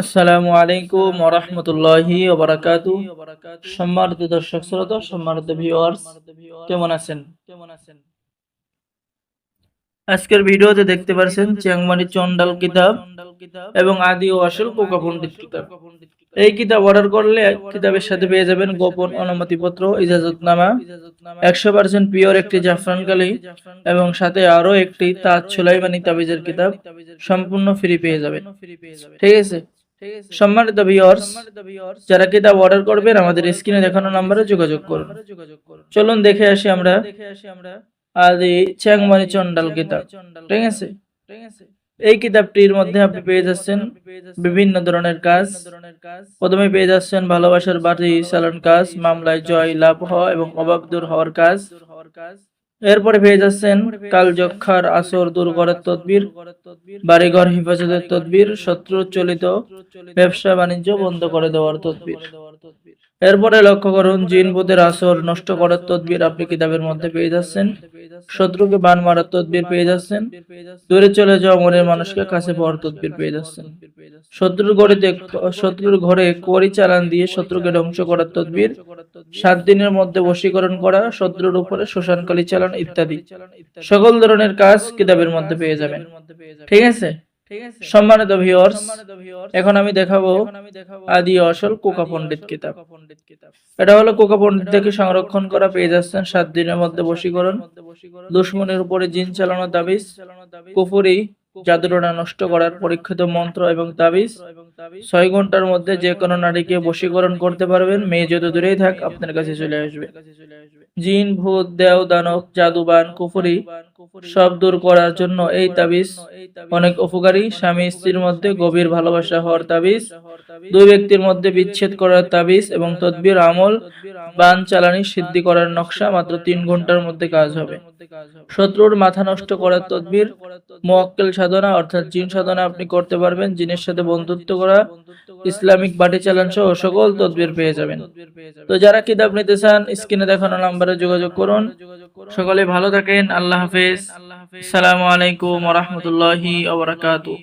আসসালামু আলাইকুম ওরহমতুল্লাহি ওবারাকাতু। সম্মানিত দর্শক শ্রোতা, সম্মানিত ভিউয়ার্স কেমন আছেন? কেমন আছেন আজকের ভিডিওতে দেখতে পারছেন চিয়াংমারি চন্ডাল কিতাব এবং আদি ও আসল পোকা পণ্ডিত কিতাব। এই কিতাব অর্ডার করলে কিতাবের সাথে পেয়ে যাবেন গোপন অনুমতিপত্র, ইজাজতনামা, একশো পার্সেন্ট পিওর একটি জাফরান কালি এবং সাথে আরও একটি তাজ সুলাইমানি তাবিজের কিতাব সম্পূর্ণ ফ্রি পেয়ে যাবেন। ঠিক আছে? সম্মানিত ভিউয়ার্স যারা কিতাব অর্ডার করবেন আমাদের স্ক্রিনে দেখানো নম্বরে যোগাযোগ করুন। চলুন দেখে আসি আমরা আদি চ্যাংমানি চন্ডাল কিতাব। ঠিক আছে? এই কিতাবটির মধ্যে আপনি পেয়ে যাচ্ছেন বিভিন্ন ধরনের কাজ। প্রথমে পেয়ে যাচ্ছেন ভালোবাসার বাড়ি চালান কাজ মামলায় জয় লাভ হওয়া এবং অভাব দূর হওয়ার কাজ। হওয়ার কাজ। এরপরে পেয়ে যাচ্ছেন কালযক্ষার আসর দূর করার তদবির, বাড়িঘর হেফাজতের তদবির শত্রু চলিত ব্যবসা বাণিজ্য বন্ধ করে দেওয়ার তদবির। এরপরে লক্ষ্য করুন, জিন আসর নষ্ট করার তদবির আপনি কিতাবের মধ্যে পেয়ে যাচ্ছেন। শত্রুকে বান মারার তদবির পেয়ে যাচ্ছেন। দূরে চলে যাওয়া মনের মানুষকে কাছে পাওয়ার তদবির পেয়ে যাচ্ছেন। শত্রুর ঘরেতে শত্রুর ঘরে করি চালান দিয়ে শত্রুকে ধ্বংস করার তদবির, সাত দিনের মধ্যে বশীকরণ করা, শত্রুর উপরে শ্মশানকালী চালান ইত্যাদি। সকল ধরনের কাজ কিতাবের মধ্যে পেয়ে যাবেন। ঠিক আছে? সম্মানিত ভিউয়ার্স এখন আমি দেখাবো আদি অসল কোকা পণ্ডিত কিতাব। এটা হলো কোকা পণ্ডিত থেকে সংরক্ষণ করা পেয়ে যাচ্ছেন সাত দিনের মধ্যে বশীকরণ। দুশ্মনের উপরে জিন চালানোর দাবি। কুফুরি জাদুটনা নষ্ট করার পরীক্ষিত মন্ত্র এবং তাবিজ। ছয় ঘণ্টার মধ্যে যে কোনো নারীকে বশীকরণ করতে পারবেন। মেয়ে যত দূরেই থাক, আপনার কাছে চলে আসবে। জিন, ভূত, দেও, দানব, জাদুবান, কুফুরি, সব দূর করার জন্য এই তাবিজ অনেক উপকারী। স্বামী স্ত্রীর মধ্যে গভীর ভালোবাসা হওয়ার তাবিজ, দুই ব্যক্তির মধ্যে বিচ্ছেদ করার তাবিজ এবং তদবির আমল, বান চালানি সিদ্ধি করার নকশা মাত্র তিন ঘণ্টার মধ্যে কাজ হবে। শত্রুর মাথা নষ্ট করার তদবির, মোয়াক্কেল সাধনা, অর্থাৎ জিন সাধনা আপনি করতে পারবেন, জিনের সাথে বন্ধুত্ব করা, ইসলামিক বাটি চালান সহ সকল তদবির পেয়ে যাবেন। তো যারা কিতাব নিতে চান, স্ক্রিনে দেখানো নাম্বারে যোগাযোগ করুন। সকলে ভালো থাকেন, আল্লাহ হাফেজ। আসসালামু আলাইকুম ওয়া রাহমাতুল্লাহি ওয়া বারাকাতুহু।